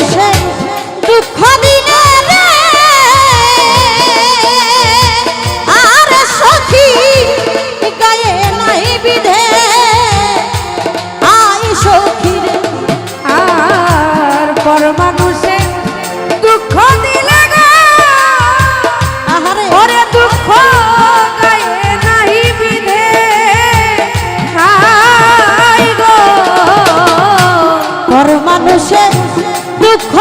মানুষে দুঃখ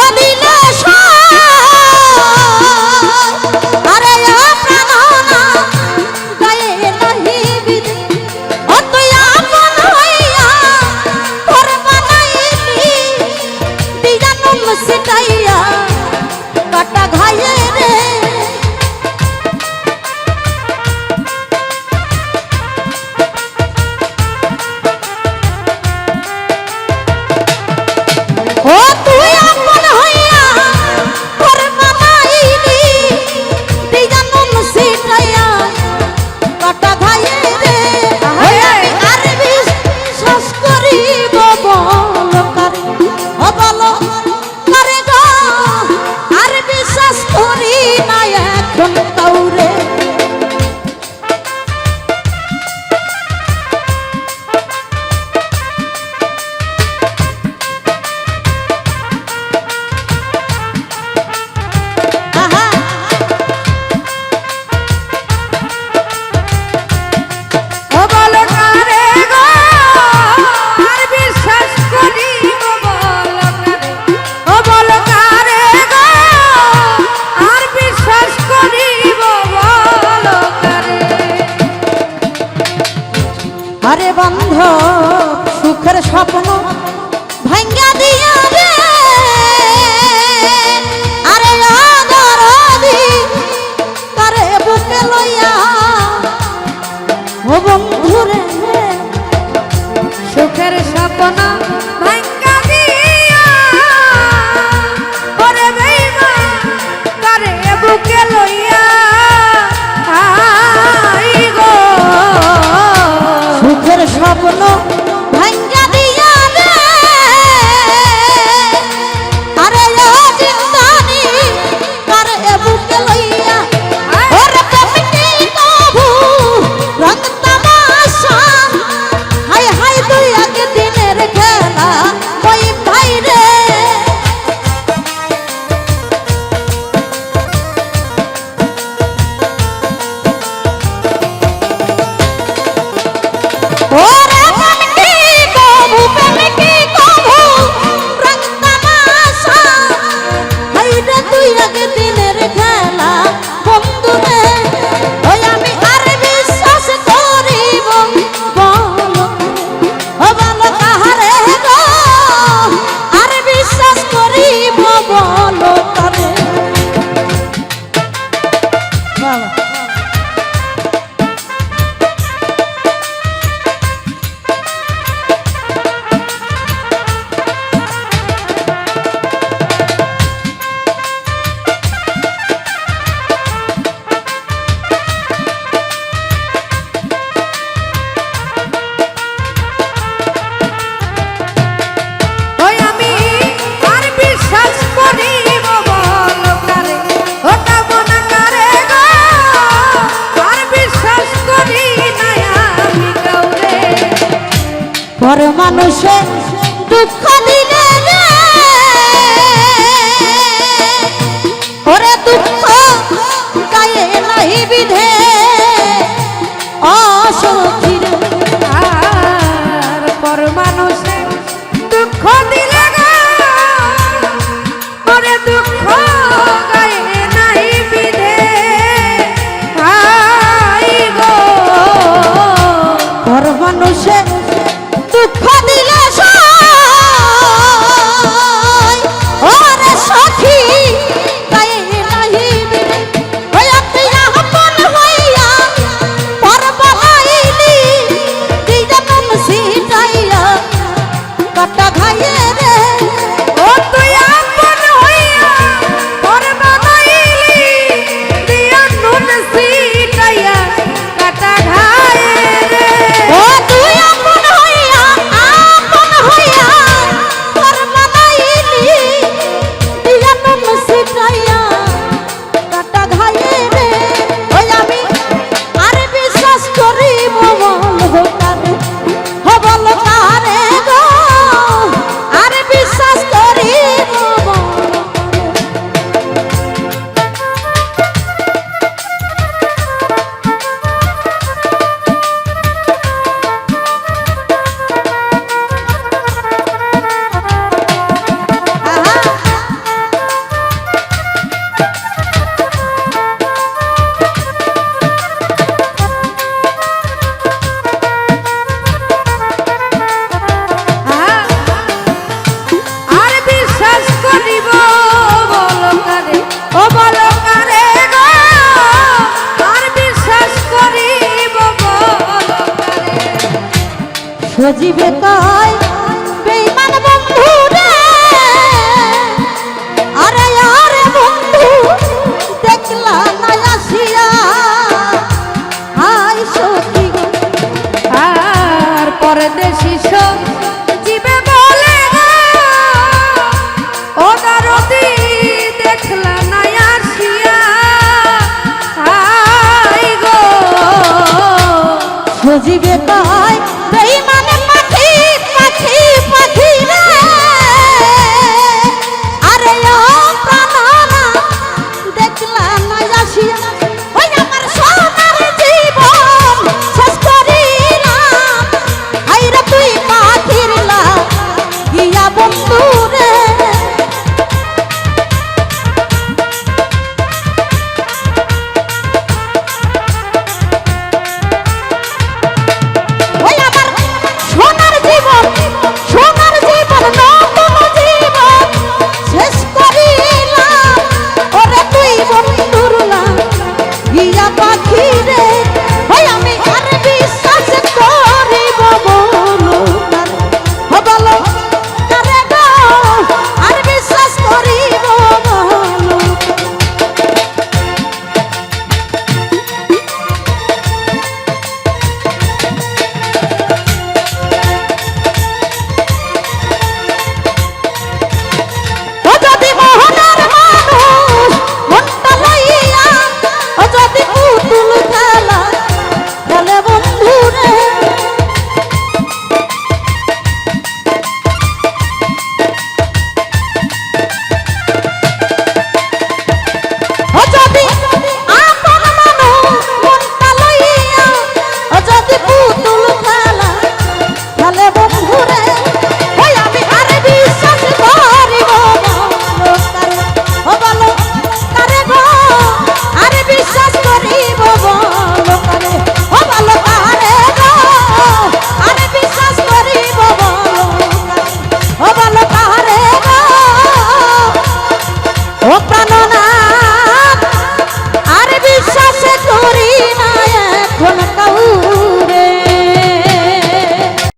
ঘরে বন্ধ, সুখের স্বপ্ন ভাঙ্গা দিয়া রে। আরে অদরদি কারে বুকে লইয়া ও বন্ধু রে সুখের স্বপ্ন কোনো মানুষে সজীবে কয় বেইমান বন্ধু রে আরে আরে বন্ধু, দেখলা না আসিয়া। আই সখী আর পরদেশি সজীবে বলে ও দারতি দেখলা না আসিয়া। সজীবে কয় দাবি